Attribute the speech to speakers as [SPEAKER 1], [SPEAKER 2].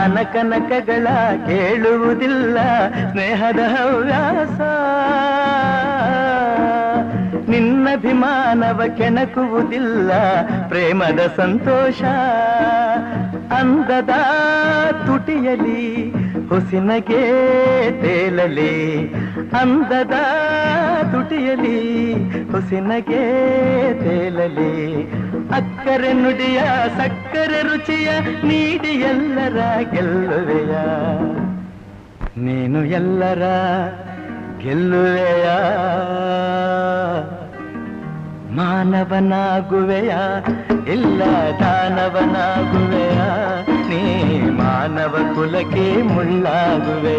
[SPEAKER 1] ಧನ ಕನಕಗಳ ಕೇಳುವುದಿಲ್ಲ ಸ್ನೇಹದ ಹವ್ಯಾಸ. ನಿನ್ನಭಿಮಾನವ ಕೆಣಕುವುದಿಲ್ಲ ಪ್ರೇಮದ ಸಂತೋಷ. ಅಂದದ ತುಟಿಯಲಿ, ಹುಸಿನಗೆ ತೇಲಲಿ. ಅಂದದ ತುಟಿಯಲಿ, ಹುಸಿನಗೆ ತೇಲಲಿ. ಅಕ್ಕರೆ ನುಡಿಯ ಸಕ್ಕರೆ ರುಚಿಯ ನೀಡಿ ಎಲ್ಲರ ಗೆಲ್ಲುವೆಯ ನೀನು ಎಲ್ಲರ ಗೆಲ್ಲುವೆಯ ಮಾನವನಾಗುವೆಯ ಇಲ್ಲ ದಾನವನಾಗುವೆಯ ನೀ ಮಾನವ ಕುಲಕ್ಕೆ ಮುಳ್ಳಾಗುವೆಯ ಹೇಳು